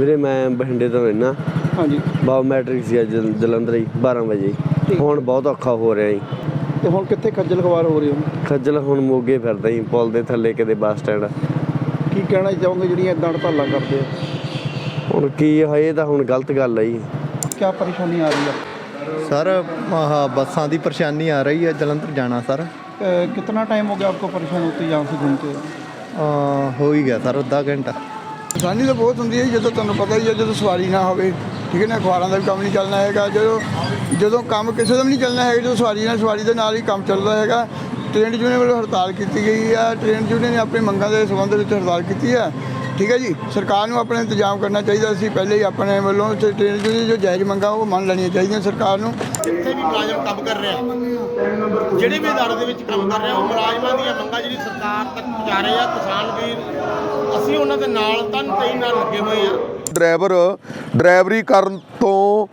ਵੀਰੇ ਮੈਂ ਬਠਿੰਡੇ ਤੋਂ ਰਹਿਣਾ ਹਾਂਜੀ ਬਾਓ ਮੈਟ੍ਰਿਕ ਸੀ ਅੱਜ ਜਲੰਧਰ ਹੀ 12 ਵਜੇ ਠੀਕ। ਹੁਣ ਬਹੁਤ ਔਖਾ ਹੋ ਰਿਹਾ ਜੀ ਤੇ ਹੁਣ ਕਿੱਥੇ ਖੱਜਲ ਖਵਾਰ ਹੋ ਰਹੇ ਹੋ ਖੱਜਲ ਹੁਣ ਮੋਗੇ ਫਿਰਦਾ ਜੀ ਪੁਲ ਦੇ ਥੱਲੇ ਕਿਤੇ ਬੱਸ ਸਟੈਂਡ ਕੀ ਕਹਿਣਾ ਚਾਹੋਗੇ ਜਿਹੜੀਆਂ ਇਦਾਂ ਹੜਤਾਲਾਂ ਕਰਦੇ ਆ ਹੁਣ ਕੀ ਹੈ ਇਹ ਤਾਂ ਹੁਣ ਗਲਤ ਗੱਲ ਹੈ ਜੀ ਕੀ ਪਰੇਸ਼ਾਨੀ ਆ ਰਹੀ ਆ सर आह, बसां ਦੀ ਪਰੇਸ਼ਾਨੀ ਆ ਰਹੀ ਹੈ ਜਲੰਧਰ ਜਾਣਾ ਸਰ अ, कितना टाइम हो गया आपको परेशान होते यहाँ से घूमते हुए? ਆਹ, ਹੋ ਹੀ ਗਿਆ ਸਰ ਆਸਾਨੀ ਤਾਂ ਬਹੁਤ ਹੁੰਦੀ ਹੈ ਜੀ, ਜਦੋਂ ਤੁਹਾਨੂੰ ਪਤਾ ਹੀ ਹੈ ਜਦੋਂ ਸਵਾਰੀ ਨਾ ਹੋਵੇ। ਠੀਕ ਹੈ ਨਾ ਅਖਬਾਰਾਂ ਦਾ ਵੀ ਕੰਮ ਨਹੀਂ ਚੱਲਣਾ ਹੈਗਾ। ਜਦੋਂ ਜਦੋਂ ਕੰਮ ਕਿਸੇ ਦਾ ਵੀ ਨਹੀਂ ਚੱਲਣਾ ਹੈਗਾ ਜਦੋਂ ਸਵਾਰੀ ਨਾਲ ਸਵਾਰੀ ਦੇ ਨਾਲ ਹੀ ਕੰਮ ਚੱਲਦਾ ਹੈਗਾ। ਟ੍ਰੇਨ ਯੂਨੀਅਨ ਵੱਲੋਂ ਹੜਤਾਲ ਕੀਤੀ ਗਈ ਹੈ। ਟ੍ਰੇਨ ਯੂਨੀਅਨ ਨੇ ਆਪਣੀ ਮੰਗਾਂ ਦੇ ਸੰਬੰਧ ਵਿੱਚ ਹੜਤਾਲ ਕੀਤੀ ਹੈ। ਠੀਕ ਹੈ ਜੀ? ਸਰਕਾਰ ਨੂੰ ਆਪਣਾ ਇੰਤਜ਼ਾਮ ਕਰਨਾ ਚਾਹੀਦਾ ਸੀ। ਪਹਿਲੇ ਹੀ ਆਪਣੇ ਵੱਲੋਂ ਤੇ ਟ੍ਰੇਨ ਯੂਨੀਅਨ ਜੋ ਜਾਇਜ਼ ਮੰਗਾਂ ਉਹ ਮੰਨ ਲੈਣੀਆਂ ਚਾਹੀਦੀਆਂ ਸਰਕਾਰ ਨੂੰ। ਜਿੱਥੇ ਵੀ ਮੁਲਾਜ਼ਮ ਕੰਮ ਕਰ ਰਿਹਾ ਜਿਹੜੇ ਵੀ ਅਦਾਰੇ ਦੇ ਵਿੱਚ ਕੰਮ ਕਰ ਰਿਹਾ ਉਹ ਮੁਲਾਜ਼ਮਾਂ ਦੀਆਂ ਮੰਗਾਂ ਜਿਹੜੀ ਸਰਕਾਰ ਤੱਕ ਪਹੁੰਚਾ ਰਹੇ ਆ। ਕਿਸਾਨ ਵੀਰ ਅਸੀਂ ਉਹਨਾਂ ਦੇ ਨਾਲ ਤਨ ਤੇਈ ਨਾਲ ਲੱਗੇ ਹੋਏ ਆ। ਡਰਾਈਵਰ ਡਰਾਈਵਰੀ ਕਰਨ ਤੋਂ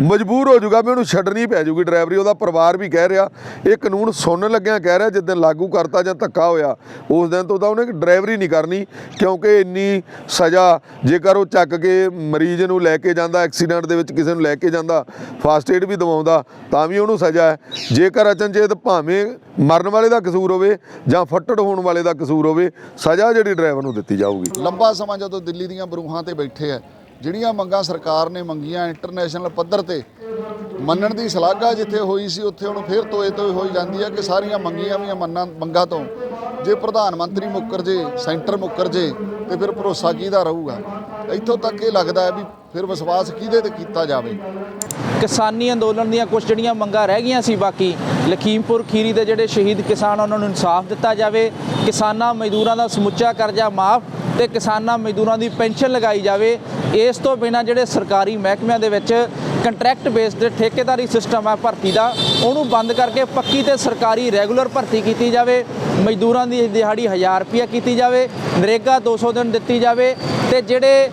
ਮਜਬੂਰ ਹੋ ਜਾਊਗਾ, ਵੀ ਉਹਨੂੰ ਛੱਡਣੀ ਪੈ ਜਾਊਗੀ ਡਰਾਈਵਰੀ, ਉਹਦਾ ਪਰਿਵਾਰ ਵੀ ਕਹਿ ਰਿਹਾ। ਇਹ ਕਾਨੂੰਨ ਸੁਣਨ ਲੱਗਿਆ ਕਹਿ ਰਿਹਾ ਜਿੱਦਣ ਲਾਗੂ ਕਰਤਾ ਜਾਂ ਧੱਕਾ ਹੋਇਆ, ਉਸ ਦਿਨ ਤੋਂ ਤਾਂ ਉਹਨੇ ਡਰਾਈਵਰੀ ਨਹੀਂ ਕਰਨੀ, ਕਿਉਂਕਿ ਇੰਨੀ ਸਜ਼ਾ, ਜੇਕਰ ਉਹ ਚੱਕ ਕੇ ਮਰੀਜ਼ ਨੂੰ ਲੈ ਕੇ ਜਾਂਦਾ, ਐਕਸੀਡੈਂਟ ਦੇ ਵਿੱਚ ਕਿਸੇ ਨੂੰ ਲੈ ਕੇ ਜਾਂਦਾ, ਫਾਸਟ ਏਡ ਵੀ ਦਵਾਉਂਦਾ, ਤਾਂ ਵੀ ਉਹਨੂੰ ਸਜ਼ਾ ਹੈ। ਜੇਕਰ ਅਚਨਚੇਤ ਭਾਵੇਂ ਮਰਨ ਵਾਲੇ ਦਾ ਕਸੂਰ ਹੋਵੇ ਜਾਂ ਫੱਟੜ ਹੋਣ ਵਾਲੇ ਦਾ ਕਸੂਰ ਹੋਵੇ, ਸਜ਼ਾ ਜਿਹੜੀ ਡਰਾਈਵਰ ਨੂੰ ਦਿੱਤੀ ਜਾਊਗੀ। ਲੰਬਾ ਸਮਾਂ ਜਦੋਂ ਦਿੱਲੀ ਦੀਆਂ ਬਰੂਹਾਂ ਤੇ ਬੈਠੇ ਆ ਜਿਹੜੀਆਂ ਮੰਗਾਂ ਸਰਕਾਰ ਨੇ ਮੰਗੀਆਂ ਇੰਟਰਨੈਸ਼ਨਲ ਪੱਧਰ ਤੇ, ਮੰਨਣ ਦੀ ਸ਼ਲਾਘਾ ਜਿੱਥੇ ਹੋਈ ਸੀ, ਉੱਥੇ ਹੁਣ ਫੇਰ ਤੋਏ ਤੋਏ ਹੋਈ ਜਾਂਦੀ ਹੈ ਕਿ ਸਾਰੀਆਂ ਮੰਗੀਆਂ ਵੀ ਮੰਨਾਂ, ਮੰਗਾਂ ਤੋਂ ਜੇ ਪ੍ਰਧਾਨ ਮੰਤਰੀ ਮੁੱਕਰ ਜੇ, ਸੈਂਟਰ ਮੁੱਕਰ ਜੇ, ਤੇ ਫਿਰ ਭਰੋਸਾ ਕਿਹਦਾ ਰਹੂਗਾ? ਇੱਥੋਂ ਤੱਕ ਇਹ ਲੱਗਦਾ ਹੈ ਵੀ ਫਿਰ ਵਿਸ਼ਵਾਸ ਕਿਹਦੇ ਤੇ ਕੀਤਾ ਜਾਵੇ? ਕਿਸਾਨੀ ਅੰਦੋਲਨ ਦੀਆਂ ਕੁਝ ਜਿਹੜੀਆਂ ਮੰਗਾਂ ਰਹਿ ਗਈਆਂ ਸੀ, ਬਾਕੀ ਲਖੀਮਪੁਰ ਖੀਰੀ ਦੇ ਜਿਹੜੇ ਸ਼ਹੀਦ ਕਿਸਾਨ ਉਹਨਾਂ ਨੂੰ ਇਨਸਾਫ ਦਿੱਤਾ ਜਾਵੇ। ਕਿਸਾਨਾਂ ਮਜ਼ਦੂਰਾਂ ਦਾ ਸਮੁੱਚਾ ਕਰਜ਼ਾ ਮਾਫ ਤੇ ਕਿਸਾਨਾਂ ਮਜ਼ਦੂਰਾਂ ਦੀ ਪੈਨਸ਼ਨ ਲਗਾਈ ਜਾਵੇ, ਇਸ ਤੋਂ ਬਿਨਾਂ ਜਿਹੜੇ ਸਰਕਾਰੀ ਮਹਿਕਮਿਆਂ ਦੇ ਵਿੱਚ ਕੰਟਰੈਕਟ ਬੇਸਡ ਠੇਕੇਦਾਰੀ ਸਿਸਟਮ ਹੈ ਭਰਤੀ ਦਾ, ਉਹਨੂੰ ਬੰਦ ਕਰਕੇ ਪੱਕੀ ਤੇ ਸਰਕਾਰੀ ਰੈਗੂਲਰ ਭਰਤੀ ਕੀਤੀ ਜਾਵੇ, ਮਜ਼ਦੂਰਾਂ ਦੀ ਦਿਹਾੜੀ 1000 ਰੁਪਇਆ ਕੀਤੀ ਜਾਵੇ, ਨਰੇਗਾ 200 ਦਿਨ ਦਿੱਤੀ ਜਾਵੇ, ਤੇ ਜਿਹੜੇ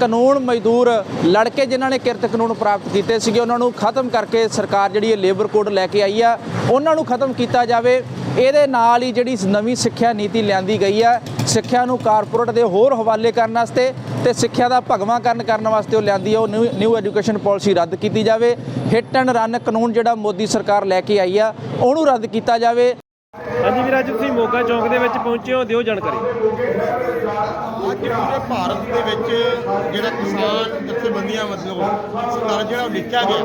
ਕਾਨੂੰਨ ਮਜ਼ਦੂਰ ਲੜ ਕੇ ਜਿਨ੍ਹਾਂ ਨੇ ਕਿਰਤ ਕਾਨੂੰਨ ਪ੍ਰਾਪਤ ਕੀਤੇ ਸੀਗੇ, ਉਹਨਾਂ ਨੂੰ ਖਤਮ ਕਰਕੇ ਸਰਕਾਰ ਜਿਹੜੀ ਇਹ ਲੇਬਰ ਕੋਡ ਲੈ ਕੇ ਆਈ ਆ, ਉਹਨਾਂ ਨੂੰ ਖਤਮ ਕੀਤਾ ਜਾਵੇ ਇਹਦੇ ਨਾਲ ਹੀ ਜਿਹੜੀ ਨਵੀਂ ਸਿੱਖਿਆ ਨੀਤੀ ਲਿਆਂਦੀ ਗਈ ਆ ਸਿੱਖਿਆ ਨੂੰ ਕਾਰਪੋਰੇਟ ਦੇ ਹੋਰ ਹਵਾਲੇ ਕਰਨ ਵਾਸਤੇ ਤੇ ਸਿੱਖਿਆ ਦਾ ਭਗਵਾਂਕਰਨ ਕਰਨ ਵਾਸਤੇ ਉਹ ਲਿਆਂਦੀ ਹੈ, ਉਹ ਨਿਊ ਨਿਊ ਐਜੂਕੇਸ਼ਨ ਪਾਲਿਸੀ ਰੱਦ ਕੀਤੀ ਜਾਵੇ। ਹਿੱਟ ਐਂਡ ਰਨ ਕਾਨੂੰਨ ਜਿਹੜਾ ਮੋਦੀ ਸਰਕਾਰ ਲੈ ਕੇ ਆਈ ਆ, ਉਹਨੂੰ ਰੱਦ ਕੀਤਾ ਜਾਵੇ। ਹਾਂਜੀ ਵੀਰ, ਅੱਜ ਤੁਸੀਂ ਮੋਗਾ ਚੌਂਕ ਦੇ ਵਿੱਚ ਪਹੁੰਚੇ ਹੋ, ਦਿਓ ਜਾਣਕਾਰੀ। ਪੂਰੇ ਭਾਰਤ ਦੇ ਵਿੱਚ ਜਿਹੜਾ ਕਿਸਾਨ ਜਥੇਬੰਦੀਆਂ ਵੱਲੋਂ ਸਰਕਾਰ ਜਿਹੜਾ ਉਹ ਲਿਖਿਆ ਗਿਆ,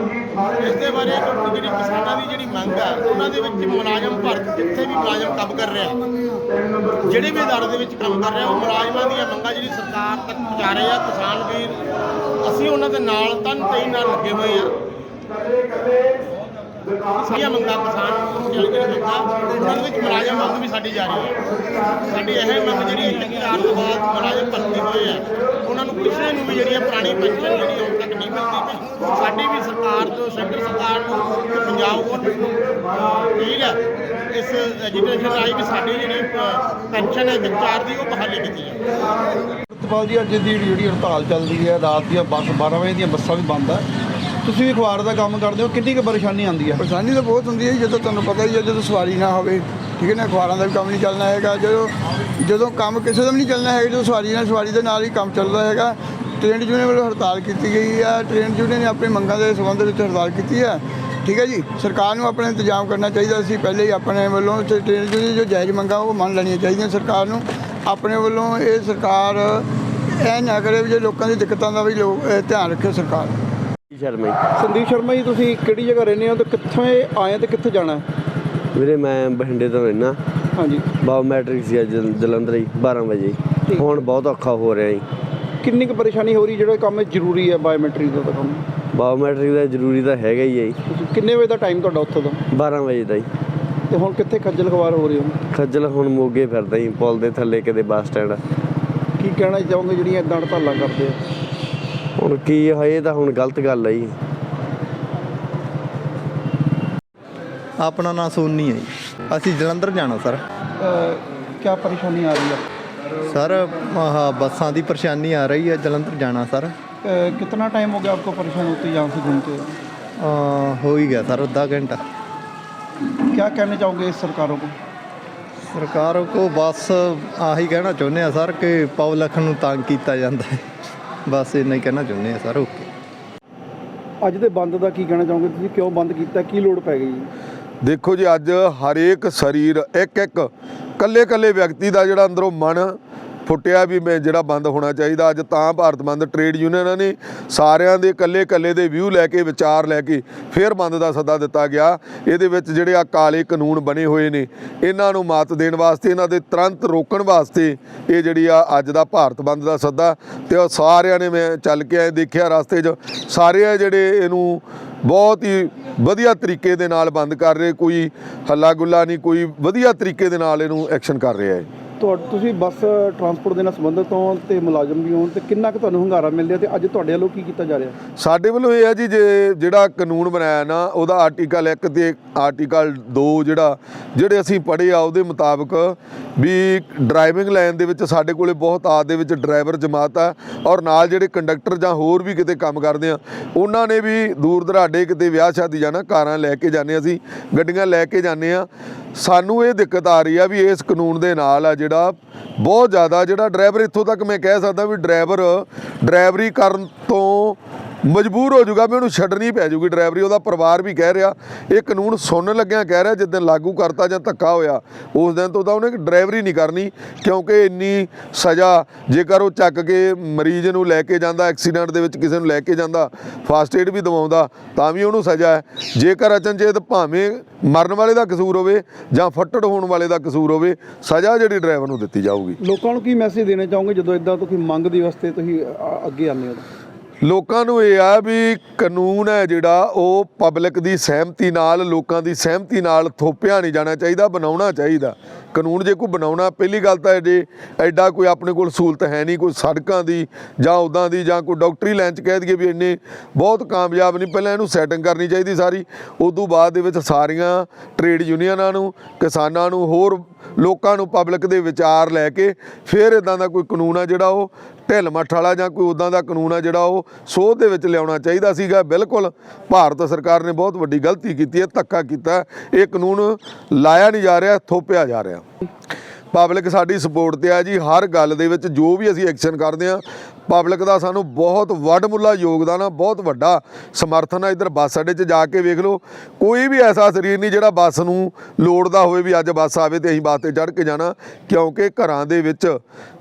ਇਸ ਦੇ ਬਾਰੇ ਜਿਹੜੀ ਕਿਸਾਨਾਂ ਦੀ ਜਿਹੜੀ ਮੰਗ ਹੈ ਉਹਨਾਂ ਦੇ ਵਿੱਚ ਮੁਲਾਜ਼ਮ ਭਾਰਤ ਜਿੱਥੇ ਵੀ ਮੁਲਾਜ਼ਮ ਕੰਮ ਕਰ ਰਿਹਾ, ਜਿਹੜੇ ਵੀ ਅਦਾਰੇ ਦੇ ਵਿੱਚ ਕੰਮ ਕਰ ਰਿਹਾ, ਉਹ ਮੁਲਾਜ਼ਮਾਂ ਦੀਆਂ ਮੰਗਾਂ ਜਿਹੜੀ ਸਰਕਾਰ ਤੱਕ ਪਹੁੰਚਾ ਰਹੇ ਆ, ਕਿਸਾਨ ਵੀਰ, ਅਸੀਂ ਉਹਨਾਂ ਦੇ ਨਾਲ ਤਨ ਤੇਈ ਨਾਲ ਲੱਗੇ ਹੋਏ ਆ। ਸਾਰੀਆਂ ਮੰਗਾਂ ਕਿਸਾਨ ਜਿਹੜੀ ਮੰਗਾਂ ਉਹਨਾਂ ਦੇ ਵਿੱਚ ਮੁਲਾਜ਼ਮ ਮੰਗ ਵੀ ਸਾਡੀ ਜਾਰੀ ਹੈ। ਸਾਡੀ ਇਹ ਮੰਗ ਜਿਹੜੀ ਹੈ ਤੋਂ ਬਾਅਦ ਮੁਲਾਜ਼ਮ ਭਰਤੀ ਹੋਏ ਆ ਉਹਨਾਂ ਨੂੰ ਕਿਸੇ ਨੂੰ ਵੀ ਜਿਹੜੀ ਹੈ ਪੁਰਾਣੀ ਪੈਨਸ਼ਨ ਜਿਹੜੀ ਹੁਣ ਤੱਕ ਨਹੀਂ ਮਿਲਦੀ ਪਈ। ਸਾਡੀ ਵੀ ਸਰਕਾਰ ਤੋਂ ਸੈਂਟਰ ਸਰਕਾਰ ਨੂੰ ਤੇ ਪੰਜਾਬ ਗੌਰਮੈਂਟ ਨੂੰ ਅਹ, ਠੀਕ ਹੈ ਇਸ ਐਜੂਕੇਸ਼ਨ ਰਾਹੀਂ ਵੀ ਸਾਡੀ ਜਿਹੜੀ ਪੈਨਸ਼ਨ ਹੈ ਵਿਚਾਰ ਦੀ ਉਹ ਬਹਾਲੀ ਕੀਤੀ ਹੈ ਪ੍ਰਿਤਪਾਲ ਜੀ ਅੱਜ ਦੀ ਜਿਹੜੀ ਹੜਤਾਲ ਚੱਲਦੀ ਹੈ ਰਾਤ ਦੀਆਂ ਬੱਸ 12 ਵਜੇ ਦੀਆਂ ਬੱਸਾਂ ਵੀ ਬੰਦ ਹੈ ਤੁਸੀਂ ਵੀ ਅਖਬਾਰ ਦਾ ਕੰਮ ਕਰਦੇ ਹੋ ਕਿੰਨੀ ਕੁ ਪਰੇਸ਼ਾਨੀ ਆਉਂਦੀ ਹੈ? ਪਰੇਸ਼ਾਨੀ ਤਾਂ ਬਹੁਤ ਹੁੰਦੀ ਹੈ ਜੀ, ਜਦੋਂ ਤੁਹਾਨੂੰ ਪਤਾ ਹੀ ਹੈ ਜਦੋਂ ਸਵਾਰੀ ਨਾ ਹੋਵੇ ਠੀਕ ਹੈ ਨਾ ਅਖਬਾਰਾਂ ਦਾ ਵੀ ਕੰਮ ਨਹੀਂ ਚੱਲਣਾ ਹੈਗਾ ਜਦੋਂ ਜਦੋਂ ਕੰਮ ਕਿਸੇ ਦਾ ਵੀ ਨਹੀਂ ਚੱਲਣਾ ਹੈਗਾ ਜਦੋਂ ਸਵਾਰੀ ਨਾਲ ਸਵਾਰੀ ਦੇ ਨਾਲ ਹੀ ਕੰਮ ਚੱਲਦਾ ਹੈਗਾ ਟ੍ਰੇਨ ਯੂਨੀਅਨ ਵੱਲੋਂ ਹੜਤਾਲ ਕੀਤੀ ਗਈ ਹੈ ਟ੍ਰੇਨ ਯੂਨੀਅਨ ਨੇ ਆਪਣੀ ਮੰਗਾਂ ਦੇ ਸੰਬੰਧ ਵਿੱਚ ਹੜਤਾਲ ਕੀਤੀ ਹੈ ਠੀਕ ਹੈ ਜੀ ਸਰਕਾਰ ਨੂੰ ਆਪਣਾ ਇੰਤਜ਼ਾਮ ਕਰਨਾ ਚਾਹੀਦਾ ਸੀ ਪਹਿਲੇ ਹੀ ਆਪਣੇ ਵੱਲੋਂ ਤੇ ਟ੍ਰੇਨ ਯੂਨੀਅਨ ਜੋ ਜਾਇਜ਼ ਮੰਗਾਂ ਉਹ ਮੰਨ ਲੈਣੀਆਂ ਚਾਹੀਦੀਆਂ ਸਰਕਾਰ ਨੂੰ ਆਪਣੇ ਵੱਲੋਂ ਇਹ ਸਰਕਾਰ ਇਹ ਨਾ ਕਰੇ ਵੀ ਜੇ ਲੋਕਾਂ ਦੀ ਦਿੱਕਤਾਂ ਦਾ ਵੀ ਲੋਕ ਧਿਆਨ ਰੱਖੇ ਸਰਕਾਰ। ਸ਼ਰਮਾ ਜੀ। ਸੰਦੀਪ ਸ਼ਰਮਾ ਜੀ ਤੁਸੀਂ ਕਿਹੜੀ ਜਗ੍ਹਾ ਰਹਿੰਦੇ ਹੋ ਤੇ ਕਿੱਥੋਂ ਆਏ ਤੇ ਕਿੱਥੇ ਜਾਣਾ? ਵੀਰੇ ਮੈਂ ਬਠਿੰਡੇ ਤੋਂ ਰਹਿਣਾ ਹਾਂਜੀ। ਬਾਓ ਮੈਟ੍ਰਿਕ ਸੀ ਅੱਜ ਜਲੰਧਰ ਹੀ 12 ਵਜੇ। ਹੁਣ ਬਹੁਤ ਔਖਾ ਹੋ ਰਿਹਾ ਜੀ। ਕਿੰਨੀ ਕੁ ਪਰੇਸ਼ਾਨੀ ਹੋ ਰਹੀ ਜਿਹੜਾ ਕੰਮ ਜ਼ਰੂਰੀ ਹੈ ਬਾਇਓਮੈਟ੍ਰਿਕ ਦਾ ਕੰਮ? ਬਾਓ ਮੈਟ੍ਰਿਕ ਦਾ ਜ਼ਰੂਰੀ ਤਾਂ ਹੈਗਾ ਹੀ ਹੈ ਜੀ। ਕਿੰਨੇ ਵਜੇ ਦਾ ਟਾਈਮ ਤੁਹਾਡਾ ਉੱਥੋਂ ਦਾ? 12 ਵਜੇ ਦਾ ਜੀ। ਤੇ ਹੁਣ ਕਿੱਥੇ ਖੱਜਲ ਖਵਾਰ ਹੋ ਰਹੇ ਹੋ? ਖੱਜਲ ਹੁਣ ਮੋਗੇ ਫਿਰਦਾ ਜੀ ਪੁਲ ਦੇ ਥੱਲੇ ਕਿਤੇ ਬੱਸ ਸਟੈਂਡ ਕੀ ਕਹਿਣਾ ਚਾਹੋਗੇ ਜਿਹੜੀਆਂ ਇਦਾਂ ਹੜਤਾਲਾਂ ਕਰਦੇ ਆ? ਹੁਣ ਕੀ ਹੈ ਇਹ ਤਾਂ ਹੁਣ ਗਲਤ ਗੱਲ ਹੈ ਜੀ ਆਪਣਾ ਨਾਂ ਸੋਨੀ ਹੈ ਜੀ ਅਸੀਂ ਜਲੰਧਰ ਜਾਣਾ ਸਰ ਕੀ ਪਰੇਸ਼ਾਨੀ ਆ ਰਹੀ ਹੈ ਸਰ ਆਹ, ਬੱਸਾਂ ਦੀ ਪਰੇਸ਼ਾਨੀ ਆ ਰਹੀ ਹੈ ਜਲੰਧਰ ਜਾਣਾ ਸਰ अ, कितना टाइम हो गया आपको परेशान होते यहाँ से घूमते हुए? ਆਹ, ਹੋ ਹੀ ਗਿਆ ਸਰ ਅੱਧਾ ਘੰਟਾ क्या कहना चाहोगे इस सरकारों को ਸਰਕਾਰ ਕੋ ਬਸ ਆਹੀ ਕਹਿਣਾ ਚਾਹੁੰਦੇ ਆ ਸਰ ਕਿ ਪਬਲਿਕ ਨੂੰ ਤੰਗ ਕੀਤਾ ਜਾਂਦਾ ਹੈ ਬਸ ਇੰਨਾ ਹੀ ਕਹਿਣਾ ਚਾਹੁੰਦੇ ਆ ਸਰ ਓਕੇ। ਅੱਜ ਦੇ ਬੰਦ ਦਾ ਕੀ ਕਹਿਣਾ ਚਾਹੋਗੇ? ਤੁਸੀਂ ਕਿਉਂ ਬੰਦ ਕੀਤਾ? ਕੀ ਲੋੜ ਪੈ ਗਈ? ਦੇਖੋ ਜੀ ਅੱਜ ਹਰੇਕ ਸਰੀਰ ਇੱਕ ਇੱਕ ਕੱਲੇ ਕੱਲੇ ਵਿਅਕਤੀ ਦਾ ਜਿਹੜਾ ਅੰਦਰੋਂ ਮਨ ਫੁੱਟਿਆ ਵੀ ਮੈਂ ਜਿਹੜਾ ਬੰਦ ਹੋਣਾ ਚਾਹੀਦਾ। ਅੱਜ ਤਾਂ ਭਾਰਤ ਬੰਦ ਟ੍ਰੇਡ ਯੂਨੀਅਨਾਂ ਨੇ ਸਾਰਿਆਂ ਦੇ ਇਕੱਲੇ ਇਕੱਲੇ ਦੇ ਵਿਊ ਲੈ ਕੇ, ਵਿਚਾਰ ਲੈ ਕੇ ਫਿਰ ਬੰਦ ਦਾ ਸੱਦਾ ਦਿੱਤਾ ਗਿਆ। ਇਹਦੇ ਵਿੱਚ ਜਿਹੜੇ ਆ ਕਾਲੇ ਕਾਨੂੰਨ ਬਣੇ ਹੋਏ ਨੇ, ਇਹਨਾਂ ਨੂੰ ਮਾਤ ਦੇਣ ਵਾਸਤੇ, ਇਹਨਾਂ ਦੇ ਤੁਰੰਤ ਰੋਕਣ ਵਾਸਤੇ ਇਹ ਜਿਹੜੀ ਆ ਅੱਜ ਦਾ ਭਾਰਤ ਬੰਦ ਦਾ ਸੱਦਾ। ਤੇ ਉਹ ਸਾਰਿਆਂ ਨੇ ਮੈਂ ਚੱਲ ਕੇ ਆਏ, ਦੇਖਿਆ ਰਸਤੇ 'ਚ, ਸਾਰੇ ਜਿਹੜੇ ਇਹਨੂੰ ਬਹੁਤ ਹੀ ਵਧੀਆ ਤਰੀਕੇ ਦੇ ਨਾਲ ਬੰਦ ਕਰ ਰਹੇ, ਕੋਈ ਹੱਲਾ ਗੁੱਲਾ ਨਹੀਂ, ਕੋਈ ਵਧੀਆ ਤਰੀਕੇ ਦੇ ਨਾਲ ਇਹਨੂੰ ਐਕਸ਼ਨ ਕਰ ਰਿਹਾ ਹੈ। ਤੁਹਾਡ ਤੁਸੀਂ ਬੱਸ ਟਰਾਂਸਪੋਰਟ ਦੇ ਨਾਲ ਸੰਬੰਧਿਤ ਹੋ ਤੇ ਮੁਲਾਜ਼ਮ ਵੀ ਹੋ ਤੇ ਕਿੰਨਾ ਕੁ ਤੁਹਾਨੂੰ ਹੰਗਾਰਾ ਮਿਲ ਰਿਹਾ ਤੇ ਅੱਜ ਤੁਹਾਡੇ ਵੱਲੋਂ ਕੀ ਕੀਤਾ ਜਾ ਰਿਹਾ? ਸਾਡੇ ਵੱਲੋਂ ਇਹ ਹੈ ਜੀ ਜੇ, ਜਿਹੜਾ ਕਾਨੂੰਨ ਬਣਾਇਆ ਨਾ, ਉਹਦਾ ਆਰਟੀਕਲ 1 ਤੇ ਆਰਟੀਕਲ 2 ਜਿਹੜਾ, ਜਿਹੜੇ ਅਸੀਂ ਪੜ੍ਹੇ ਆ ਉਹਦੇ ਮੁਤਾਬਕ ਵੀ ਡਰਾਈਵਿੰਗ ਲਾਈਨ ਦੇ ਵਿੱਚ ਸਾਡੇ ਕੋਲੇ ਬਹੁਤ ਆਦ ਦੇ ਵਿੱਚ ਡਰਾਈਵਰ ਜਮਾਤ ਆ ਔਰ ਨਾਲ ਜਿਹੜੇ ਕੰਡਕਟਰ ਜਾਂ ਹੋਰ ਵੀ ਕਿਤੇ ਕੰਮ ਕਰਦੇ ਆ, ਉਹਨਾਂ ਨੇ ਵੀ ਦੂਰ ਦਰਾਡੇ ਕਿਤੇ ਵਿਆਹ ਸ਼ਾਦੀ ਜਾਣਾ ਕਾਰਾਂ ਲੈ ਕੇ ਜਾਂਦੇ ਅਸੀਂ, ਗੱਡੀਆਂ ਲੈ ਕੇ ਜਾਂਦੇ ਆ। ਸਾਨੂੰ ਇਹ ਦਿੱਕਤ ਆ ਰਹੀ ਆ ਵੀ ਇਸ ਕਾਨੂੰਨ ਦੇ ਨਾਲ ਆ ਜਿਹੜੇ ਬਹੁਤ ਜ਼ਿਆਦਾ ਜਿਹੜਾ ਡਰਾਈਵਰ ਇੱਥੋਂ ਤੱਕ ਮੈਂ ਕਹਿ ਸਕਦਾ ਵੀ ਡਰਾਈਵਰ ਡਰਾਈਵਰੀ ਕਰਨ ਤੋਂ ਮਜਬੂਰ ਹੋ ਜਾਊਗਾ ਵੀ ਉਹਨੂੰ ਛੱਡਣੀ ਪੈ ਜਾਊਗੀ ਡਰਾਈਵਰੀ, ਉਹਦਾ ਪਰਿਵਾਰ ਵੀ ਕਹਿ ਰਿਹਾ। ਇਹ ਕਾਨੂੰਨ ਸੁਣਨ ਲੱਗਿਆ ਕਹਿ ਰਿਹਾ ਜਿੱਦਣ ਲਾਗੂ ਕਰਤਾ ਜਾਂ ਧੱਕਾ ਹੋਇਆ, ਉਸ ਦਿਨ ਤੋਂ ਤਾਂ ਉਹਨੇ ਡਰਾਈਵਰੀ ਨਹੀਂ ਕਰਨੀ, ਕਿਉਂਕਿ ਇੰਨੀ ਸਜ਼ਾ, ਜੇਕਰ ਉਹ ਚੱਕ ਕੇ ਮਰੀਜ਼ ਨੂੰ ਲੈ ਕੇ ਜਾਂਦਾ, ਐਕਸੀਡੈਂਟ ਦੇ ਵਿੱਚ ਕਿਸੇ ਨੂੰ ਲੈ ਕੇ ਜਾਂਦਾ, ਫਾਸਟ ਏਡ ਵੀ ਦਵਾਉਂਦਾ, ਤਾਂ ਵੀ ਉਹਨੂੰ ਸਜ਼ਾ ਹੈ। ਜੇਕਰ ਅਚਨਚੇਤ ਭਾਵੇਂ ਮਰਨ ਵਾਲੇ ਦਾ ਕਸੂਰ ਹੋਵੇ ਜਾਂ ਫੱਟੜ ਹੋਣ ਵਾਲੇ ਦਾ ਕਸੂਰ ਹੋਵੇ, ਸਜ਼ਾ ਜਿਹੜੀ ਡਰਾਈਵਰ ਨੂੰ ਦਿੱਤੀ ਜਾਊਗੀ। ਲੋਕਾਂ ਨੂੰ ਕੀ ਮੈਸੇਜ ਦੇਣਾ ਚਾਹੋਗੇ ਜਦੋਂ ਇਦਾਂ ਤੁਸੀਂ ਮੰਗ ਦੀ ਵਾਸਤੇ ਤੁਸੀਂ ਅੱਗੇ ਆਉਂਦੇ ਹੋ? ਲੋਕਾਂ ਨੂੰ ਇਹ ਆ ਵੀ ਕਾਨੂੰਨ ਹੈ ਜਿਹੜਾ ਉਹ ਪਬਲਿਕ ਦੀ ਸਹਿਮਤੀ ਨਾਲ, ਲੋਕਾਂ ਦੀ ਸਹਿਮਤੀ ਨਾਲ ਥੋਪਿਆ ਨਹੀਂ ਜਾਣਾ ਚਾਹੀਦਾ, ਬਣਾਉਣਾ ਚਾਹੀਦਾ। ਕਾਨੂੰਨ ਜੇ ਕੋਈ ਬਣਾਉਣਾ, ਪਹਿਲੀ ਗੱਲ ਤਾਂ ਜੇ ਐਡਾ ਕੋਈ ਆਪਣੇ ਕੋਲ ਸਹੂਲਤ ਹੈ ਨਹੀਂ, ਕੋਈ ਸੜਕਾਂ ਦੀ ਜਾਂ ਉਦਾਂ ਦੀ ਜਾਂ ਕੋਈ ਡਾਕਟਰੀ ਲਾਈਨ 'ਚ ਕਹਿ ਦਈਏ ਵੀ ਇੰਨੇ ਬਹੁਤ ਕਾਮਯਾਬ ਨਹੀਂ, ਪਹਿਲਾਂ ਇਹਨੂੰ ਸੈਟਿੰਗ ਕਰਨੀ ਚਾਹੀਦੀ ਸਾਰੀ। ਉਦੋਂ ਬਾਅਦ ਦੇ ਵਿੱਚ ਸਾਰੀਆਂ ਟ੍ਰੇਡ ਯੂਨੀਅਨਾਂ ਨੂੰ, ਕਿਸਾਨਾਂ ਨੂੰ, ਹੋਰ ਲੋਕਾਂ ਨੂੰ ਪਬਲਿਕ ਦੇ ਵਿਚਾਰ ਲੈ ਕੇ ਫਿਰ ਇਦਾਂ ਦਾ ਕੋਈ ਕਾਨੂੰਨ ਆ ਜਿਹੜਾ ਉਹ ਢਿੱਲ ਮੱਠ ਵਾਲਾ ਜਾਂ ਕੋਈ ਉਦਾਂ ਦਾ ਕਾਨੂੰਨ ਆ ਜਿਹੜਾ ਉਹ ਸੋਧ ਦੇ ਵਿੱਚ ਲਿਆਉਣਾ ਚਾਹੀਦਾ ਸੀਗਾ। ਬਿਲਕੁਲ ਭਾਰਤ ਸਰਕਾਰ ਨੇ ਬਹੁਤ ਵੱਡੀ ਗਲਤੀ ਕੀਤੀ ਹੈ, ਧੱਕਾ ਕੀਤਾ ਇਹ ਕਾਨੂੰਨ ਲਾਇਆ ਨਹੀਂ ਜਾ ਰਿਹਾ, ਥੋਪਿਆ ਜਾ ਰਿਹਾ। ਪਬਲਿਕ ਸਾਡੀ ਸਪੋਰਟ ਤੇ ਆ ਜੀ, ਹਰ ਗੱਲ ਦੇ ਵਿੱਚ ਜੋ ਵੀ ਅਸੀਂ ਐਕਸ਼ਨ ਕਰਦੇ ਆ ਪਬਲਿਕ ਦਾ ਸਾਨੂੰ ਬਹੁਤ ਵੱਡਮੁੱਲਾ ਯੋਗਦਾਨ ਆ, ਬਹੁਤ ਵੱਡਾ ਸਮਰਥਨ ਆ ਇਧਰ ਬੱਸ ਅੱਡੇ 'ਚ ਜਾ ਕੇ ਵੇਖ ਲਓ। ਕੋਈ ਵੀ ਐਸਾ ਸਰੀਰ ਨਹੀਂ ਜਿਹੜਾ ਬੱਸ ਨੂੰ ਲੋੜਦਾ ਹੋਵੇ ਵੀ ਅੱਜ ਬੱਸ ਆਵੇ ਤੇ ਅਸੀਂ ਬੱਸ ਤੇ ਚੜ੍ਹ ਕੇ ਜਾਣਾ, ਕਿਉਂਕਿ ਘਰਾਂ ਦੇ ਵਿੱਚ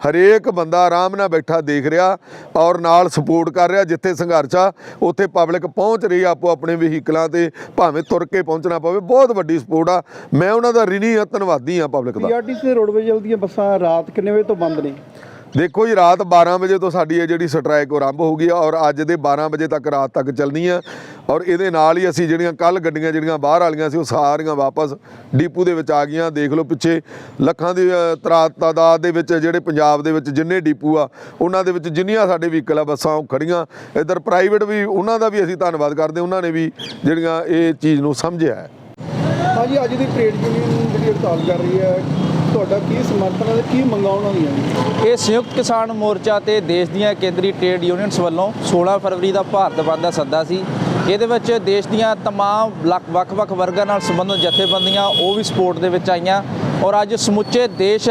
ਹਰੇਕ ਬੰਦਾ ਆਰਾਮ ਨਾਲ ਬੈਠਾ ਦੇਖ ਰਿਹਾ ਔਰ ਨਾਲ ਸਪੋਰਟ ਕਰ ਰਿਹਾ, ਜਿੱਥੇ ਸੰਘਰਸ਼ ਆ, ਉੱਥੇ ਪਬਲਿਕ ਪਹੁੰਚ ਰਹੀ ਆਪੋ ਆਪਣੇ ਵਹੀਕਲਾਂ ਤੇ ਭਾਵੇਂ ਤੁਰ ਕੇ ਪਹੁੰਚਣਾ ਪਵੇ, ਬਹੁਤ ਵੱਡੀ ਸਪੋਰਟ ਆ। ਮੈਂ ਉਹਨਾਂ ਦਾ ਰਿਣੀ ਧੰਨਵਾਦੀ ਆ ਪਬਲਿਕ ਦਾ। ਪੀਆਰਟੀਸੀ ਤੇ ਰੋਡਵੇਜ ਦੀਆਂ ਬੱਸਾਂ ਰਾਤ ਕਿੰਨੇ ਵਜੇ ਤੋਂ ਬੰਦ ਨੇ? ਦੇਖੋ ਜੀ ਰਾਤ 12 ਵਜੇ ਤੋਂ ਸਾਡੀ ਇਹ ਜਿਹੜੀ ਸਟ੍ਰਾਈਕ ਆਰੰਭ ਹੋ ਗਈ ਆ ਔਰ ਅੱਜ ਦੇ 12 ਵਜੇ ਤੱਕ ਰਾਤ ਤੱਕ ਚੱਲਣੀ ਆ। ਔਰ ਇਹਦੇ ਨਾਲ ਹੀ ਅਸੀਂ ਜਿਹੜੀਆਂ ਕੱਲ ਗੱਡੀਆਂ ਜਿਹੜੀਆਂ ਬਾਹਰ ਵਾਲੀਆਂ ਸੀ ਉਹ ਸਾਰੀਆਂ ਵਾਪਸ ਡੀਪੂ ਦੇ ਵਿੱਚ ਆ ਗਈਆਂ। ਦੇਖ ਲਓ ਪਿੱਛੇ ਲੱਖਾਂ ਦੀ ਅ, ਤਾਦਾਦ ਦੇ ਵਿੱਚ ਜਿਹੜੇ ਪੰਜਾਬ ਦੇ ਵਿੱਚ ਜਿੰਨੇ ਡੀਪੂ ਆ ਉਹਨਾਂ ਦੇ ਵਿੱਚ ਜਿੰਨੀਆਂ ਸਾਡੇ ਵਹੀਕਲ ਆ ਬੱਸਾਂ ਉਹ ਖੜੀਆਂ ਇੱਧਰ ਪ੍ਰਾਈਵੇਟ ਵੀ ਉਹਨਾਂ ਦਾ ਵੀ ਅਸੀਂ ਧੰਨਵਾਦ ਕਰਦੇ ਉਹਨਾਂ ਨੇ ਵੀ ਜਿਹੜੀਆਂ ਇਹ ਚੀਜ਼ ਨੂੰ ਸਮਝਿਆ ਹੈ। ਹਾਂਜੀ ਅੱਜ ਦੀ ਟ੍ਰੇਡ ਯੂਨੀਅਨ ਜਿਹੜੀ ਹੜਤਾਲ ਕਰ ਰਹੀ ਹੈ ਤੁਹਾਡਾ ਕੀ ਸਮਰਥਨ ਹੈ ਤੇ ਕੀ ਮੰਗਾਂ ਉਹਨਾਂ ਦੀਆਂ ਨੇ ਇਹ ਸੰਯੁਕਤ ਕਿਸਾਨ ਮੋਰਚਾ ਤੇ ਦੇਸ਼ ਦੀਆਂ ਕੇਂਦਰੀ ਟ੍ਰੇਡ ਯੂਨੀਅਨਸ ਵੱਲੋਂ 16 ਫਰਵਰੀ ਦਾ ਭਾਰਤ ਬੰਦ ਦਾ ਸੱਦਾ ਸੀ ਇਹਦੇ ਵਿੱਚ ਦੇਸ਼ ਦੀਆਂ तमाम ਲੱਖ- ਵੱਖ-ਵੱਖ ਵਰਗਾਂ ਨਾਲ ਸੰਬੰਧਿਤ ਜਥੇਬੰਦੀਆਂ ਉਹ ਵੀ ਸਪੋਰਟ ਦੇ ਵਿੱਚ ਆਈਆਂ ਔਰ ਅੱਜ ਸਮੁੱਚੇ ਦੇਸ਼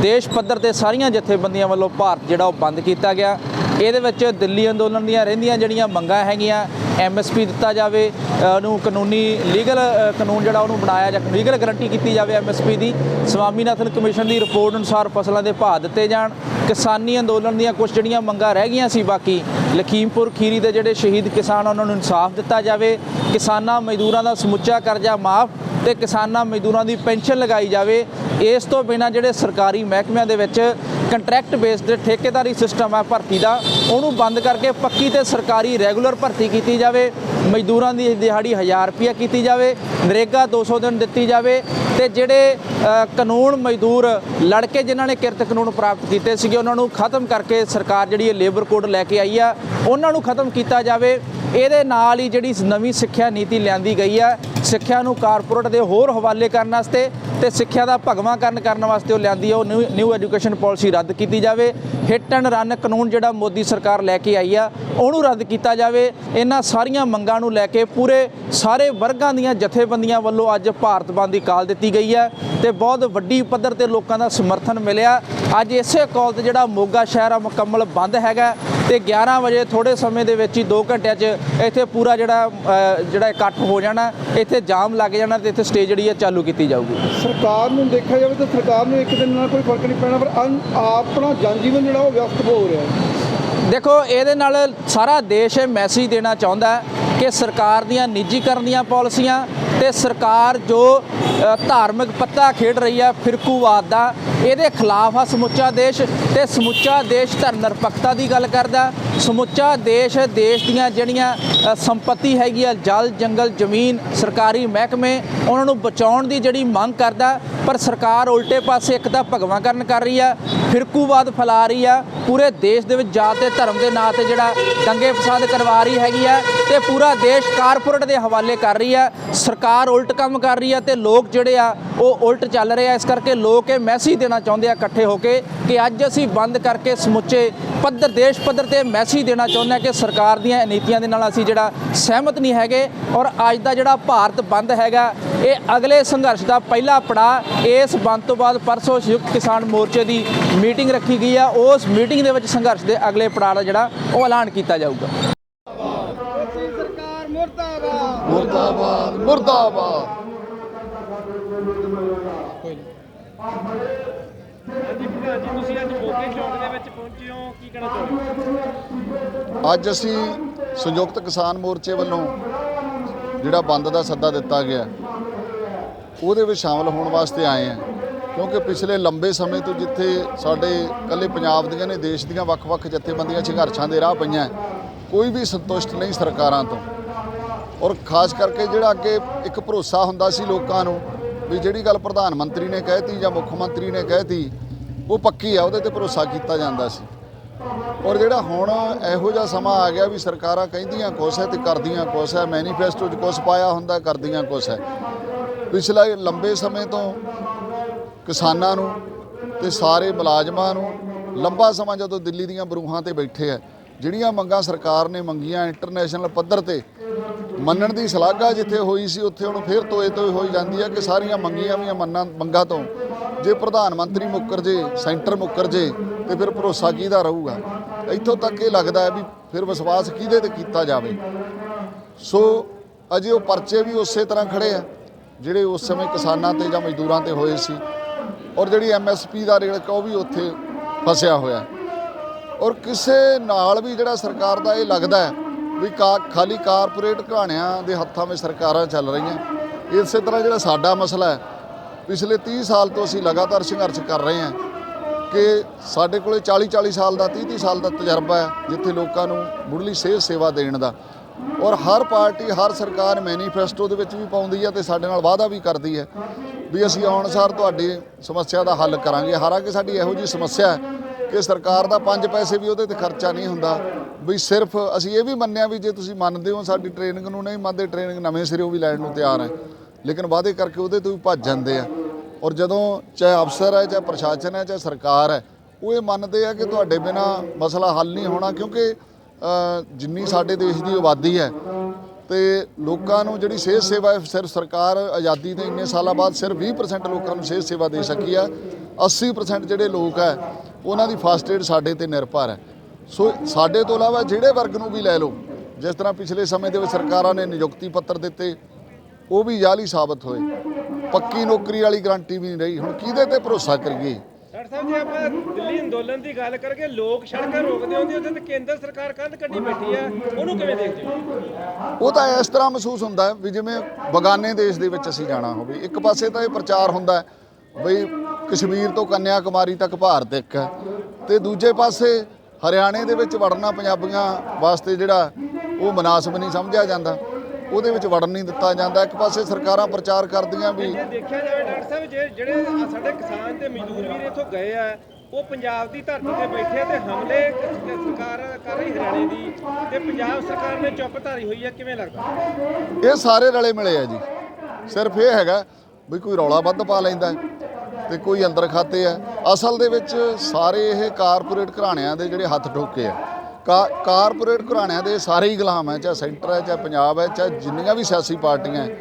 ਦੇਸ਼ ਪੱਧਰ ਤੇ ਸਾਰੀਆਂ ਜਥੇਬੰਦੀਆਂ ਵੱਲੋਂ ਭਾਰਤ ਜਿਹੜਾ ਉਹ ਬੰਦ ਕੀਤਾ ਗਿਆ ਇਹਦੇ ਵਿੱਚ ਦਿੱਲੀ ਅੰਦੋਲਨ ਦੀਆਂ ਰਹਿੰਦੀਆਂ ਜਿਹੜੀਆਂ ਮੰਗਾਂ ਹੈਗੀਆਂ ਐਮਐਸਪੀ ਦਿੱਤਾ ਜਾਵੇ ਉਹਨੂੰ ਕਾਨੂੰਨੀ ਲੀਗਲ ਕਾਨੂੰਨ ਜਿਹੜਾ ਉਹਨੂੰ ਬਣਾਇਆ ਜਾਂ ਲੀਗਲ ਗਾਰੰਟੀ ਕੀਤੀ ਜਾਵੇ ਐਮਐਸਪੀ ਦੀ, ਸਵਾਮੀਨਾਥਨ ਕਮਿਸ਼ਨ ਦੀ ਰਿਪੋਰਟ ਅਨੁਸਾਰ ਫਸਲਾਂ ਦੇ ਭਾਅ ਦਿੱਤੇ ਜਾਣ, ਕਿਸਾਨੀ ਅੰਦੋਲਨ ਦੀਆਂ ਕੁਝ ਜਿਹੜੀਆਂ ਮੰਗਾਂ ਰਹਿ ਗਈਆਂ ਸੀ, ਬਾਕੀ ਲਖੀਮਪੁਰ ਖੀਰੀ ਦੇ ਜਿਹੜੇ ਸ਼ਹੀਦ ਕਿਸਾਨ ਉਹਨਾਂ ਨੂੰ ਇਨਸਾਫ ਦਿੱਤਾ ਜਾਵੇ, ਕਿਸਾਨਾਂ ਮਜ਼ਦੂਰਾਂ ਦਾ ਸਮੁੱਚਾ ਕਰਜ਼ਾ ਮਾਫ ਤੇ ਕਿਸਾਨਾਂ ਮਜ਼ਦੂਰਾਂ ਦੀ ਪੈਨਸ਼ਨ ਲਗਾਈ ਜਾਵੇ, ਇਸ ਤੋਂ ਬਿਨਾਂ ਜਿਹੜੇ ਸਰਕਾਰੀ ਮਹਿਕਮਿਆਂ ਦੇ ਵਿੱਚ ਕੰਟਰੈਕਟ ਬੇਸਡ ਠੇਕੇਦਾਰੀ ਸਿਸਟਮ ਹੈ ਭਰਤੀ ਦਾ, ਉਹਨੂੰ ਬੰਦ ਕਰਕੇ ਪੱਕੀ ਤੇ ਸਰਕਾਰੀ ਰੈਗੂਲਰ ਭਰਤੀ ਕੀਤੀ ਜਾਵੇ, ਮਜ਼ਦੂਰਾਂ ਦੀ ਦਿਹਾੜੀ 1000 ਰੁਪਇਆ ਕੀਤੀ ਜਾਵੇ, ਨਰੇਗਾ 200 ਦਿਨ ਦਿੱਤੀ ਜਾਵੇ, ਤੇ ਜਿਹੜੇ ਕਾਨੂੰਨ ਮਜ਼ਦੂਰ ਲੜਕੇ ਜਿਨ੍ਹਾਂ ਨੇ ਕਿਰਤ ਕਾਨੂੰਨ ਪ੍ਰਾਪਤ ਕੀਤੇ ਸੀਗੇ, ਉਹਨਾਂ ਨੂੰ ਖਤਮ ਕਰਕੇ ਸਰਕਾਰ ਜਿਹੜੀ ਇਹ ਲੇਬਰ ਕੋਡ ਲੈ ਕੇ ਆਈ ਆ, ਉਹਨਾਂ ਨੂੰ ਖਤਮ ਕੀਤਾ ਜਾਵੇ ਇਹਦੇ ਨਾਲ ਹੀ ਜਿਹੜੀ ਨਵੀਂ ਸਿੱਖਿਆ ਨੀਤੀ ਲਿਆਂਦੀ ਗਈ ਹੈ, ਸਿੱਖਿਆ ਨੂੰ ਕਾਰਪੋਰੇਟ ਦੇ ਹੋਰ ਹਵਾਲੇ ਕਰਨ ਵਾਸਤੇ ਤੇ ਸਿੱਖਿਆ ਦਾ ਭਗਵਾਂ ਕਰਨ ਵਾਸਤੇ ਉਹ ਲਿਆਂਦੀ ਹੈ, ਉਹ ਨਿਊ ਨਿਊ ਐਜੂਕੇਸ਼ਨ ਪਾਲਿਸੀ ਰੱਦ ਕੀਤੀ ਜਾਵੇ। ਹਿੱਟ ਐਂਡ ਰਨ ਕਾਨੂੰਨ ਜਿਹੜਾ ਮੋਦੀ ਸਰਕਾਰ ਲੈ ਕੇ ਆਈ ਆ, ਉਹਨੂੰ ਰੱਦ ਕੀਤਾ ਜਾਵੇ। ਇਹਨਾਂ ਸਾਰੀਆਂ ਮੰਗਾਂ ਨੂੰ ਲੈ ਕੇ ਪੂਰੇ ਸਾਰੇ ਵਰਗਾਂ ਦੀਆਂ ਜਥੇਬੰਦੀਆਂ ਵੱਲੋਂ ਅੱਜ ਭਾਰਤ ਬੰਦ ਦੀ ਕਾਲ ਦਿੱਤੀ ਗਈ ਹੈ ਤੇ ਬਹੁਤ ਵੱਡੀ ਪੱਧਰ ਤੇ ਲੋਕਾਂ ਦਾ ਸਮਰਥਨ ਮਿਲਿਆ। ਅੱਜ ਇਸੇ ਕਾਲ ਤੇ ਜਿਹੜਾ ਮੋਗਾ ਸ਼ਹਿਰ ਆ, ਮੁਕੰਮਲ ਬੰਦ ਹੈਗਾ। ਤੇ 11 ਵਜੇ ਥੋੜੇ ਸਮੇਂ ਦੇ ਵਿੱਚ ਹੀ 2 ਘੰਟਿਆਂ 'ਚ ਇੱਥੇ ਪੂਰਾ ਜਿਹੜਾ ਜਿਹੜਾ ਇਕੱਠ ਹੋ ਜਾਣਾ ਇੱਥੇ ਜਾਮ ਲੱਗ ਜਾਣਾ ਤੇ ਇੱਥੇ ਸਟੇਜ ਜਿਹੜੀ ਹੈ ਚਾਲੂ ਕੀਤੀ ਜਾਊਗੀ। ਸਰਕਾਰ ਨੂੰ ਦੇਖਿਆ ਜਾਵੇ ਤਾਂ ਸਰਕਾਰ ਨੂੰ ਇੱਕ ਦਿਨ ਨਾਲ ਕੋਈ ਫ਼ਰਕ ਨਹੀਂ ਪੈਣਾ ਪਰ ਆਪਣਾ ਜਨਜੀਵਨ ਜਿਹੜਾ ਉਹ ਵਿਅਸਤ ਹੋ ਰਿਹਾ ਦੇਖੋ ਇਹਦੇ ਨਾਲ ਸਾਰਾ ਦੇਸ਼ ਇਹ ਮੈਸੇਜ ਦੇਣਾ ਚਾਹੁੰਦਾ ਕਿ ਸਰਕਾਰ ਦੀਆਂ ਨਿੱਜੀਕਰਨ ਦੀਆਂ ਪਾਲਿਸੀਆਂ ਤੇ ਸਰਕਾਰ ਜੋ ਧਾਰਮਿਕ ਪੱਤਾ ਖੇਡ ਰਹੀ ਹੈ ਫਿਰਕੂਵਾਦ ਦਾ ਇਹਦੇ ਖਿਲਾਫ ਆ ਸਮੁੱਚਾ ਦੇਸ਼ ਤੇ ਸਮੁੱਚਾ ਦੇਸ਼ ਧਰ ਨਿਰਪੱਖਤਾ ਦੀ ਗੱਲ ਕਰਦਾ। ਸਮੁੱਚਾ ਦੇਸ਼ ਦੇਸ਼ ਦੀਆਂ ਜਿਹੜੀਆਂ ਸੰਪਤੀ ਹੈਗੀ ਆ, ਜਲ, ਜੰਗਲ, ਜ਼ਮੀਨ, ਸਰਕਾਰੀ ਮਹਿਕਮੇ, ਉਹਨਾਂ ਨੂੰ ਬਚਾਉਣ ਦੀ ਜਿਹੜੀ ਮੰਗ ਕਰਦਾ, ਪਰ ਸਰਕਾਰ ਉਲਟੇ ਪਾਸੇ ਇੱਕ ਤਾਂ ਭਗਵਾਂਕਰਨ ਕਰ ਰਹੀ ਆ, ਫਿਰਕੂਵਾਦ ਫੈਲਾ ਰਹੀ ਆ, ਪੂਰੇ ਦੇਸ਼ ਦੇ ਵਿੱਚ ਜਾਤ ਤੇ ਧਰਮ ਦੇ ਨਾਂ ਤੇ ਜਿਹੜਾ ਦੰਗੇ ਫਸਾਦ ਕਰਵਾ ਰਹੀ ਹੈਗੀ ਆ ਤੇ ਪੂਰਾ ਦੇਸ਼ ਕਾਰਪੋਰੇਟ ਦੇ ਹਵਾਲੇ ਕਰ ਰਹੀ ਆ। ਸਰਕਾਰ ਉਲਟ ਕੰਮ ਕਰ ਰਹੀ ਆ ਤੇ ਲੋਕ ਜਿਹੜੇ ਆ, ਉਹ ਉਲਟ ਚੱਲ ਰਹੇ ਆ। ਇਸ ਕਰਕੇ ਲੋਕ ਇਹ ਮੈਸੇਜ ਦੇਣਾ ਚਾਹੁੰਦੇ ਆ ਇਕੱਠੇ ਹੋ ਕੇ ਕਿ ਅੱਜ ਅਸੀਂ ਬੰਦ ਕਰਕੇ ਸਮੁੱਚੇ ਪੱਧਰ, ਦੇਸ਼ ਪੱਧਰ ਤੇ ਮੈਸੇਜ ਦੇਣਾ ਚਾਹੁੰਦੇ ਆ ਕਿ ਸਰਕਾਰ ਦੀਆਂ ਨੀਤੀਆਂ ਦੇ ਨਾਲ ਅਸੀਂ ਜਿਹੜਾ ਸਹਿਮਤ ਨਹੀਂ ਹੈਗੇ ਔਰ ਅੱਜ ਦਾ ਜਿਹੜਾ ਭਾਰਤ ਬੰਦ ਹੈਗਾ, ਇਹ ਅਗਲੇ ਸੰਘਰਸ਼ ਦਾ ਪਹਿਲਾ ਪੜਾਅ ਇਸ ਬੰਦ ਤੋਂ ਬਾਅਦ ਪਰਸੋਂ ਸੰਯੁਕਤ ਕਿਸਾਨ ਮੋਰਚੇ ਦੀ ਮੀਟਿੰਗ ਰੱਖੀ ਗਈ ਆ, ਉਸ ਮੀਟਿੰਗ ਦੇ ਵਿੱਚ ਸੰਘਰਸ਼ ਦੇ ਅਗਲੇ ਪੜਾਅ ਦਾ ਜਿਹੜਾ ਉਹ ਐਲਾਨ ਕੀਤਾ ਜਾਊਗਾ। ਮੁਰਦਾਬਾਦ ਮੁਰਦਾਬਾਦ ਹਾਂਜੀ ਪ੍ਰਧਾਨ ਜੀ ਤੁਸੀਂ ਅੱਜ ਮੋਗੇ ਚੌਂਕ ਦੇ ਵਿੱਚ ਪਹੁੰਚੇ ਹੋ, ਕੀ ਕਹਿਣਾ ਚਾਹੁੰਦੇ ਹੋ ਅੱਜ ਅਸੀਂ ਸੰਯੁਕਤ ਕਿਸਾਨ ਮੋਰਚੇ ਵੱਲੋਂ ਜਿਹੜਾ ਬੰਦ ਦਾ ਸੱਦਾ ਦਿੱਤਾ ਗਿਆ, ਉਹਦੇ ਵਿੱਚ ਸ਼ਾਮਲ ਹੋਣ ਵਾਸਤੇ ਆਏ ਆ ਕਿਉਂਕਿ ਪਿਛਲੇ ਲੰਬੇ ਸਮੇਂ ਤੋਂ ਜਿੱਥੇ ਸਾਡੇ ਕੱਲੇ ਪੰਜਾਬ ਦੀਆਂ ਨੇ, ਦੇਸ਼ ਦੀਆਂ ਵੱਖ-ਵੱਖ ਜਥੇਬੰਦੀਆਂ ਸੰਘਰਸ਼ਾਂ ਦੇ ਰਾਹ ਪਈਆਂ, ਕੋਈ ਵੀ ਸੰਤੁਸ਼ਟ ਨਹੀਂ ਸਰਕਾਰਾਂ ਤੋਂ। ਔਰ ਖਾਸ ਕਰਕੇ ਜਿਹੜਾ ਅੱਗੇ ਇੱਕ ਭਰੋਸਾ ਹੁੰਦਾ ਸੀ ਲੋਕਾਂ ਨੂੰ, ਵੀ ਜਿਹੜੀ ਗੱਲ ਪ੍ਰਧਾਨ ਮੰਤਰੀ ਨੇ ਕਹਿਤੀ ਜਾਂ ਮੁੱਖ ਮੰਤਰੀ ਨੇ ਕਹਿਤੀ ਉਹ ਪੱਕੀ ਆ, ਉਹਦੇ ਤੇ ਭਰੋਸਾ ਕੀਤਾ ਜਾਂਦਾ ਸੀ। ਔਰ ਜਿਹੜਾ ਹੁਣ ਇਹੋ ਜਿਹਾ ਸਮਾਂ ਆ ਗਿਆ ਵੀ ਸਰਕਾਰਾਂ ਕਹਿੰਦੀਆਂ ਕੁਛ ਹੈ ਤੇ ਕਰਦੀਆਂ ਕੁਛ ਹੈ ਮੈਨੀਫੈਸਟੋ 'ਚ ਕੁਛ ਪਾਇਆ ਹੁੰਦਾ, ਕਰਦੀਆਂ ਕੁਛ ਹੈ। ਪਿਛਲਾ ਲੰਬੇ ਸਮੇਂ ਤੋਂ ਕਿਸਾਨਾਂ ਨੂੰ ਤੇ ਸਾਰੇ ਮੁਲਾਜ਼ਮਾਂ ਨੂੰ ਲੰਬਾ ਸਮਾਂ ਜਦੋਂ ਦਿੱਲੀ ਦੀਆਂ ਬਰੂਹਾਂ ਤੇ ਬੈਠੇ ਆ ਜਿਹੜੀਆਂ ਮੰਗਾਂ ਸਰਕਾਰ ਨੇ ਮੰਗੀਆਂ ਇੰਟਰਨੈਸ਼ਨਲ ਪੱਧਰ ਤੇ ਮੰਨਣ ਦੀ ਸ਼ਲਾਘਾ ਜਿੱਥੇ ਹੋਈ ਸੀ, ਉੱਥੇ ਹੁਣ ਫੇਰ ਤੋਏ ਤੋਏ ਹੋਈ ਜਾਂਦੀ ਹੈ ਕਿ ਸਾਰੀਆਂ ਮੰਗੀਆਂ ਵੀ ਮੰਨਾਂ, ਮੰਗਾਂ ਤੋਂ। ਜੇ ਪ੍ਰਧਾਨ ਮੰਤਰੀ ਮੁੱਕਰ ਜੇ ਸੈਂਟਰ ਮੁੱਕਰ ਜੇ ਤੇ ਫਿਰ ਭਰੋਸਾ ਕਿਹਦਾ ਰਹੂਗਾ? ਇੱਥੋਂ ਤੱਕ ਇਹ ਲੱਗਦਾ ਹੈ ਵੀ ਫਿਰ ਵਿਸ਼ਵਾਸ ਕਿਹਦੇ ਤੇ ਕੀਤਾ ਜਾਵੇ? ਸੋ ਅਜੇ ਉਹ ਪਰਚੇ ਵੀ ਉਸੇ ਤਰ੍ਹਾਂ ਖੜੇ ਆ, ਜਿਹੜੇ ਉਸ ਸਮੇਂ ਕਿਸਾਨਾਂ ਤੇ ਜਾਂ ਮਜ਼ਦੂਰਾਂ ਤੇ ਹੋਏ ਸੀ। ਔਰ ਜਿਹੜੀ ਐਮਐਸਪੀ ਦਾ ਰੇਟ ਉਹ ਵੀ ਉੱਥੇ ਫਸਿਆ ਹੋਇਆ। ਔਰ ਕਿਸੇ ਨਾਲ ਵੀ ਜਿਹੜਾ ਸਰਕਾਰ ਦਾ ਇਹ ਲੱਗਦਾ ਹੈ ਵੀ ਕਾ ਖਾਲੀ ਕਾਰਪੋਰੇਟ ਘਰਾਣਿਆਂ ਦੇ ਹੱਥਾਂ ਵਿੱਚ ਸਰਕਾਰਾਂ ਚੱਲ ਰਹੀਆਂ। ਇਸੇ ਤਰ੍ਹਾਂ ਜਿਹੜਾ ਸਾਡਾ ਮਸਲਾ ਹੈ, ਪਿਛਲੇ 30 ਸਾਲ ਤੋਂ ਅਸੀਂ ਲਗਾਤਾਰ ਸੰਘਰਸ਼ ਕਰ ਰਹੇ ਹਾਂ ਕਿ ਸਾਡੇ ਕੋਲੇ 40 40 ਸਾਲ ਦਾ 30 30 ਸਾਲ ਦਾ ਤਜਰਬਾ ਹੈ, ਜਿੱਥੇ ਲੋਕਾਂ ਨੂੰ ਮੁੱਢਲੀ ਸਿਹਤ ਸੇਵਾ ਦੇਣ ਦਾ। ਔਰ ਹਰ ਪਾਰਟੀ, ਹਰ ਸਰਕਾਰ ਮੈਨੀਫੈਸਟੋ ਦੇ ਵਿੱਚ ਵੀ ਪਾਉਂਦੀ ਹੈ ਤੇ ਸਾਡੇ ਨਾਲ ਵਾਅਦਾ ਵੀ ਕਰਦੀ ਹੈ ਵੀ ਅਸੀਂ ਆਉਣ ਸਾਰ ਤੁਹਾਡੀ ਸਮੱਸਿਆ ਦਾ ਹੱਲ ਕਰਾਂਗੇ। ਹਾਲਾਂਕਿ ਸਾਡੀ ਇਹੋ ਜੀ ਸਮੱਸਿਆ ਹੈ ਕਿ ਸਰਕਾਰ ਦਾ 5 ਪੈਸੇ ਵੀ ਉਹਦੇ ਤੇ ਖਰਚਾ ਨਹੀਂ ਹੁੰਦਾ। ਵੀ ਸਿਰਫ ਅਸੀਂ ਇਹ ਵੀ ਮੰਨਿਆ ਵੀ ਜੇ ਤੁਸੀਂ ਮੰਨਦੇ ਹੋ ਸਾਡੀ ਟ੍ਰੇਨਿੰਗ ਨੂੰ ਨਹੀਂ ਮੰਨਦੇ ਟ੍ਰੇਨਿੰਗ ਨਵੇਂ ਸਿਰੇ ਉਹ ਵੀ ਲੈਣ ਨੂੰ ਤਿਆਰ ਹੈ। ਲੇਕਿਨ ਵਾਅਦੇ ਕਰਕੇ ਉਹਦੇ ਤੋਂ ਵੀ ਭੱਜ ਜਾਂਦੇ ਆ। ਔਰ ਜਦੋਂ ਚਾਹੇ ਅਫਸਰ ਹੈ, ਚਾਹੇ ਪ੍ਰਸ਼ਾਸਨ ਹੈ, ਚਾਹੇ ਸਰਕਾਰ ਹੈ, ਉਹ ਇਹ ਮੰਨਦੇ ਆ ਕਿ ਤੁਹਾਡੇ ਬਿਨਾ ਮਸਲਾ ਹੱਲ ਨਹੀਂ ਹੋਣਾ ਕਿਉਂਕਿ ਜਿੰਨੀ ਸਾਡੇ ਦੇਸ਼ ਦੀ ਆਬਾਦੀ ਹੈ, ਤੇ ਲੋਕਾਂ ਨੂੰ ਜਿਹੜੀ ਸਿਹਤ ਸੇਵਾ ਸਿਰਫ ਸਰਕਾਰ ਆਜ਼ਾਦੀ ਦੇ ਇੰਨੇ ਸਾਲਾਂ ਬਾਅਦ ਸਿਰਫ 20% ਲੋਕਾਂ ਨੂੰ ਸਿਹਤ ਸੇਵਾ ਦੇ ਸਕੀ ਆ। 80% ਜਿਹੜੇ ਲੋਕ ਹੈ ਉਹਨਾਂ ਦੀ ਫਸਟ ਏਡ ਸਾਡੇ ਤੇ ਨਿਰਭਰ ਹੈ। ਸੋ ਸਾਡੇ ਤੋਂ ਇਲਾਵਾ ਜਿਹੜੇ ਵਰਗ ਨੂੰ ਵੀ ਲੈ ਲਓ ਜਿਸ ਤਰ੍ਹਾਂ ਪਿਛਲੇ ਸਮੇਂ ਦੇ ਵਿੱਚ ਸਰਕਾਰਾਂ ਨੇ ਨਿਯੁਕਤੀ ਪੱਤਰ ਦਿੱਤੇ ਉਹ ਵੀ ਜਾਲੀ ਸਾਬਤ ਹੋਏ। ਪੱਕੀ ਨੌਕਰੀ ਵਾਲੀ ਗਾਰੰਟੀ ਵੀ ਨਹੀਂ ਰਹੀ। ਹੁਣ ਕਿਹਦੇ ਤੇ ਭਰੋਸਾ ਕਰੀਏ? ਡਾਕਟਰ ਸਾਹਿਬ ਜੇ ਆਪਾਂ ਦਿੱਲੀ ਅੰਦੋਲਨ ਦੀ ਗੱਲ ਕਰਕੇ ਲੋਕ ਸੜਕਾਂ ਰੋਕਦੇ ਹੁੰਦੇ ਉਹਦੇ ਤੇ ਕੇਂਦਰ ਸਰਕਾਰ ਕੰਧ ਕੱਢੀ ਬੈਠੀ ਆ। ਉਹਨੂੰ ਕਿਵੇਂ ਦੇਖਦੇ ਹੋ? ਉਹ ਤਾਂ ਇਸ ਤਰ੍ਹਾਂ ਮਹਿਸੂਸ ਹੁੰਦਾ ਵੀ ਜਿਵੇਂ ਬਗਾਨੇ ਦੇਸ਼ ਦੇ ਵਿੱਚ ਅਸੀਂ ਜਾਣਾ ਹੋਵੇ। ਇੱਕ ਪਾਸੇ ਤਾਂ ਇਹ ਪ੍ਰਚਾਰ ਹੁੰਦਾ ਬਈ ਕਸ਼ਮੀਰ ਤੋਂ ਕੰਨਿਆ ਕੁਮਾਰੀ ਤੱਕ ਭਾਰਤ ਇੱਕ ਹੈ। ਤੇ ਦੂਜੇ ਪਾਸੇ ਹਰਿਆਣੇ ਦੇ ਵਿੱਚ ਵੜਨਾ ਪੰਜਾਬੀਆਂ ਵਾਸਤੇ ਜਿਹੜਾ ਉਹ ਮਨਾਸਬ ਨਹੀਂ ਸਮਝਿਆ ਜਾਂਦਾ। ਉਹਦੇ ਵਿੱਚ ਵੜਨ ਨਹੀਂ ਦਿੱਤਾ ਜਾਂਦਾ। ਇੱਕ ਪਾਸੇ ਸਰਕਾਰਾਂ ਪ੍ਰਚਾਰ ਕਰਦੀਆਂ ਵੀ ਦੇਖਿਆ ਜਾਵੇ ਡਾਕਟਰ ਸਾਹਿਬ ਜੇ ਜਿਹੜੇ ਸਾਡੇ ਕਿਸਾਨ ਤੇ ਮਜ਼ਦੂਰ ਵੀਰ ਇੱਥੋਂ ਗਏ ਆ ਉਹ ਪੰਜਾਬ ਦੀ ਧਰਤੀ ਤੇ ਬੈਠੇ ਤੇ ਹਮਲੇ ਸਰਕਾਰ ਕਰ ਰਹੀ ਹਰਿਆਣੇ ਦੀ ਤੇ ਪੰਜਾਬ ਸਰਕਾਰ ਨੇ ਚੁੱਪ ਧਾਰੀ ਹੋਈ ਆ ਕਿਵੇਂ ਲੱਗਦਾ? ਇਹ ਸਾਰੇ ਰਲੇ ਮਿਲੇ ਆ ਜੀ। ਸਿਰਫ ਇਹ ਹੈਗਾ ਵੀ ਕੋਈ ਰੌਲਾ ਵੱਧ ਪਾ ਲੈਂਦਾ। ਹੈ ਤੇ ਕੋਈ ਅੰਦਰ ਖਾਤੇ ਆ। ਅਸਲ ਦੇ ਵਿੱਚ ਸਾਰੇ ਇਹ ਕਾਰਪੋਰੇਟ ਘਰਾਣਿਆਂ ਦੇ ਜਿਹੜੇ ਹੱਥ ਠੋਕੇ ਆ। ਕਾ- ਕਾਰਪੋਰੇਟ ਘਰਾਣਿਆਂ ਦੇ ਸਾਰੇ ਹੀ ਗੁਲਾਮ ਹੈ ਚਾਹੇ ਸੈਂਟਰ ਹੈ ਚਾਹੇ ਪੰਜਾਬ ਹੈ ਚਾਹੇ ਜਿੰਨੀਆਂ ਵੀ ਸਿਆਸੀ ਪਾਰਟੀਆਂ ਹੈ,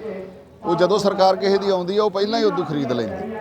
ਉਹ ਜਦੋਂ ਸਰਕਾਰ ਕਿਸੇ ਦੀ ਆਉਂਦੀ ਹੈ ਉਹ ਪਹਿਲਾਂ ਹੀ ਉਦੋਂ ਖਰੀਦ ਲੈਂਦੀ